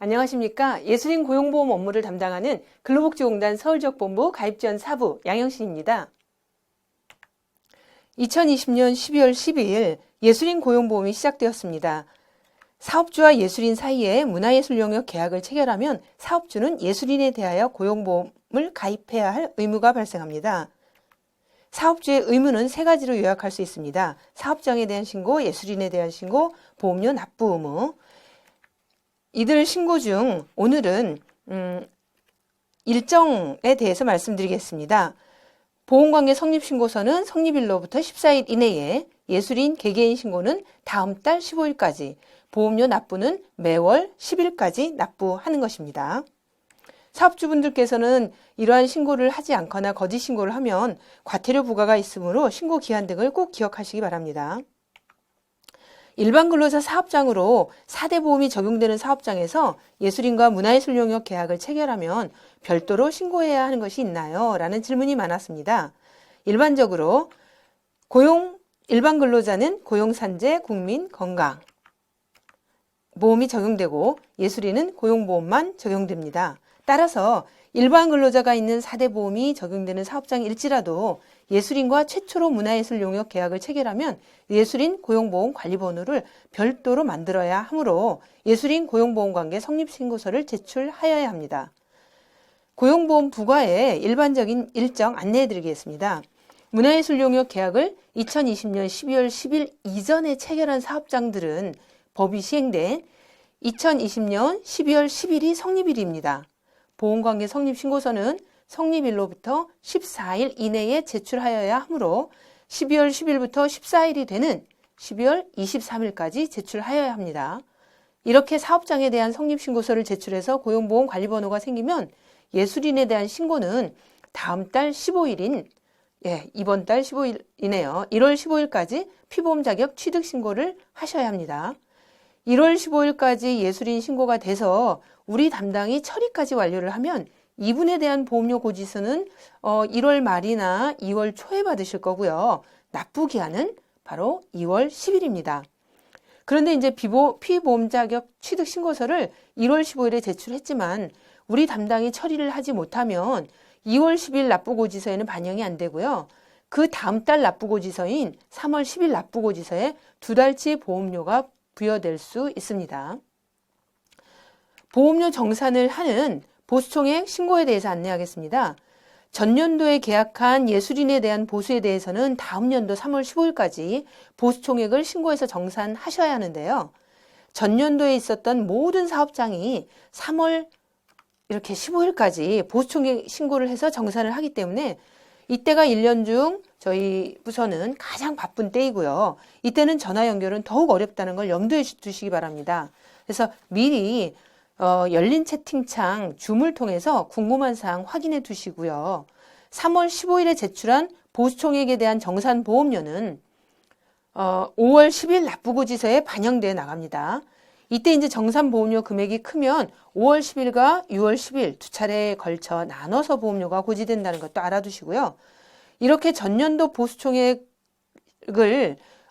안녕하십니까. 예술인 고용보험 업무를 담당하는 근로복지공단 서울지역본부 가입지원 사부 양영신입니다. 2020년 12월 12일 예술인 고용보험이 시작되었습니다. 사업주와 예술인 사이에 문화예술 영역 계약을 체결하면 사업주는 예술인에 대하여 고용보험을 가입해야 할 의무가 발생합니다. 사업주의 의무는 세 가지로 요약할 수 있습니다. 사업장에 대한 신고, 예술인에 대한 신고, 보험료 납부 의무. 이들 신고 중 오늘은 음, 일정에 대해서 말씀드리겠습니다. 보험관계 성립신고서는 성립일로부터 14일 이내에 예술인 개개인 신고는 다음 달 15일까지, 보험료 납부는 매월 10일까지 납부하는 것입니다. 사업주분들께서는 이러한 신고를 하지 않거나 거짓 신고를 하면 과태료 부과가 있으므로 신고 기한 등을 꼭 기억하시기 바랍니다. 일반 근로자 사업장으로 4대 보험이 적용되는 사업장에서 예술인과 문화예술 용역 계약을 체결하면 별도로 신고해야 하는 것이 있나요? 라는 질문이 많았습니다. 일반적으로 고용 일반 근로자는 고용산재, 국민, 건강 보험이 적용되고 예술인은 고용보험만 적용됩니다. 따라서 일반 근로자가 있는 4대 보험이 적용되는 사업장일지라도 예술인과 최초로 문화예술 용역 계약을 체결하면 예술인 고용보험 관리번호를 별도로 만들어야 하므로 예술인 고용보험 관계 성립신고서를 제출하여야 합니다. 고용보험 부과의 일반적인 일정 안내해 드리겠습니다. 문화예술 용역 계약을 2020년 12월 10일 이전에 체결한 사업장들은 법이 시행된 2020년 12월 10일이 성립일입니다. 보험관계 성립신고서는 성립일로부터 14일 이내에 제출하여야 하므로 12월 10일부터 14일이 되는 12월 23일까지 제출하여야 합니다. 이렇게 사업장에 대한 성립신고서를 제출해서 고용보험관리번호가 생기면 예술인에 대한 신고는 다음 달 15일인 예, 이번 달 15일이네요. 1월 15일까지 피보험 자격 취득 신고를 하셔야 합니다. 1월 15일까지 예술인 신고가 돼서 우리 담당이 처리까지 완료를 하면 이분에 대한 보험료 고지서는 어 1월 말이나 2월 초에 받으실 거고요. 납부 기한은 바로 2월 10일입니다. 그런데 이제 비보, 피보험 자격 취득 신고서를 1월 15일에 제출했지만 우리 담당이 처리를 하지 못하면 2월 10일 납부고지서에는 반영이 안 되고요. 그 다음 달 납부고지서인 3월 10일 납부고지서에 두 달치 보험료가 부여될 수 있습니다. 보험료 정산을 하는 보수총액 신고에 대해서 안내하겠습니다. 전년도에 계약한 예술인에 대한 보수에 대해서는 다음 연도 3월 15일까지 보수총액을 신고해서 정산하셔야 하는데요. 전년도에 있었던 모든 사업장이 3월 이렇게 15일까지 보수총액 신고를 해서 정산을 하기 때문에 이때가 1년 중 저희 부서는 가장 바쁜 때이고요. 이때는 전화 연결은 더욱 어렵다는 걸 염두에 두시기 바랍니다. 그래서 미리 어, 열린 채팅창 줌을 통해서 궁금한 사항 확인해 두시고요. 3월 15일에 제출한 보수총액에 대한 정산 보험료는 어, 5월 10일 납부고지서에 반영돼 나갑니다. 이때 이제 정산 보험료 금액이 크면 5월 10일과 6월 10일 두 차례에 걸쳐 나눠서 보험료가 고지된다는 것도 알아두시고요. 이렇게 전년도 보수총액을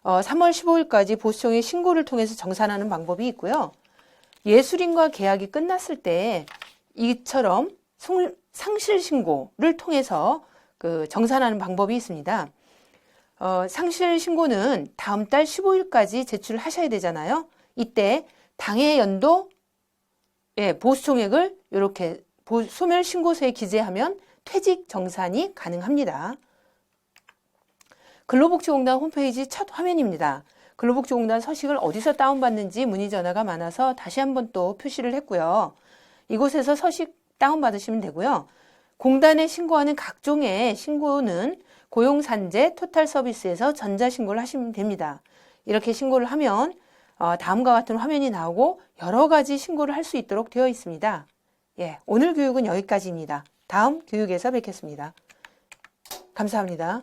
어, 3월 15일까지 보수총액 신고를 통해서 정산하는 방법이 있고요. 예술인과 계약이 끝났을 때 이처럼 상실 신고를 통해서 그 정산하는 방법이 있습니다. 어, 상실 신고는 다음 달 15일까지 제출을 하셔야 되잖아요. 이때 당해 연도 예, 보수총액을 이렇게 소멸 신고서에 기재하면 퇴직 정산이 가능합니다. 근로복지공단 홈페이지 첫 화면입니다. 근로복지공단 서식을 어디서 다운받는지 문의 전화가 많아서 다시 한번 또 표시를 했고요. 이곳에서 서식 다운받으시면 되고요. 공단에 신고하는 각종의 신고는 고용산재 토탈 서비스에서 전자신고를 하시면 됩니다. 이렇게 신고를 하면 어, 다음과 같은 화면이 나오고 여러 가지 신고를 할 수 있도록 되어 있습니다. 예, 오늘 교육은 여기까지입니다. 다음 교육에서 뵙겠습니다. 감사합니다.